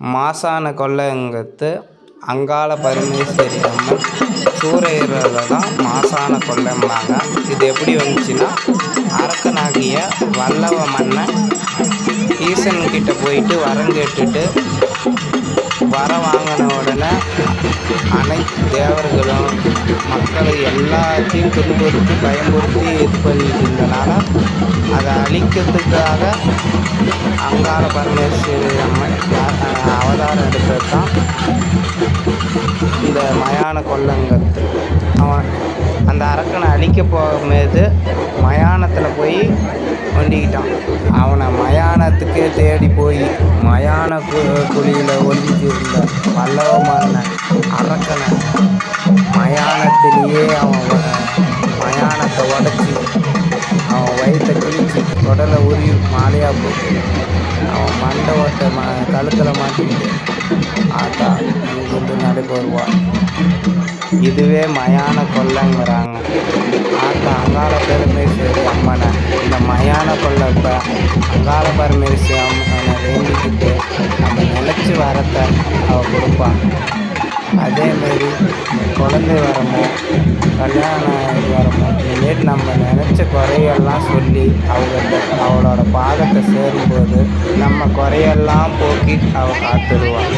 மாசான கொல்லைங்கத்து அங்காள பரமேஸ்வரி அம்மன் சூறையிடுறத தான் மாசான கொல்லைம்பாங்க இது எப்படி வந்துச்சுன்னா அரக்கனாகிய வல்லவ மன்னன் ஈசன்கிட்ட போயிட்டு வரம் கேட்டுட்டு வரம் வாங்கின உடனே அனைத்து தேவர்களும் மக்களை எல்லாத்தையும் துன்புறுத்தி பயமுறுத்தி இது பண்ணிட்டு இருந்தனால அழிக்கிறதுக்காக அங்கார பரமேஸ்வரி அம்மன் அவதாரம் எடுத்தது தான் இந்த மயான கொல்லங்கிறது அவன் அந்த அரக்கனை அழிக்க போகும்போது மயானத்தில் போய் ஒண்டிக்கிட்டான். அவனை மயானத்துக்கே தேடி போய் மயான கு குழியில் ஒளிஞ்சிருந்த பல்லவமான அரக்கனை மயானத்திலேயே அவன் மாலையாக போச்சு அவன் மண்டை ஓட்டை ம கழுத்தில் மாட்டிக்கிட்டு ஆத்தா இங்கிருந்து நடுக்கு வருவான் இதுவே மயான கொள்ளைங்கிறாங்க ஆத்தா அங்காள பெருமேஸ்வரி அம்மனை இந்த மயான கொல்லை இப்போ அங்காள பரமேஸ்வரி அம்மனை வேண்டிக்கிட்டு நம்ம நிலச்சி வரத்தை அவள் கொடுப்பான் அதேமாரி குழந்தை வரமோ கல்யாணம் வரமோ நம்ம நினச்ச குறையெல்லாம் சொல்லி அவங்க அவளோட பாதத்தை சேரும்போது நம்ம குறையெல்லாம் போக்கி அவள் காத்துடுவாள்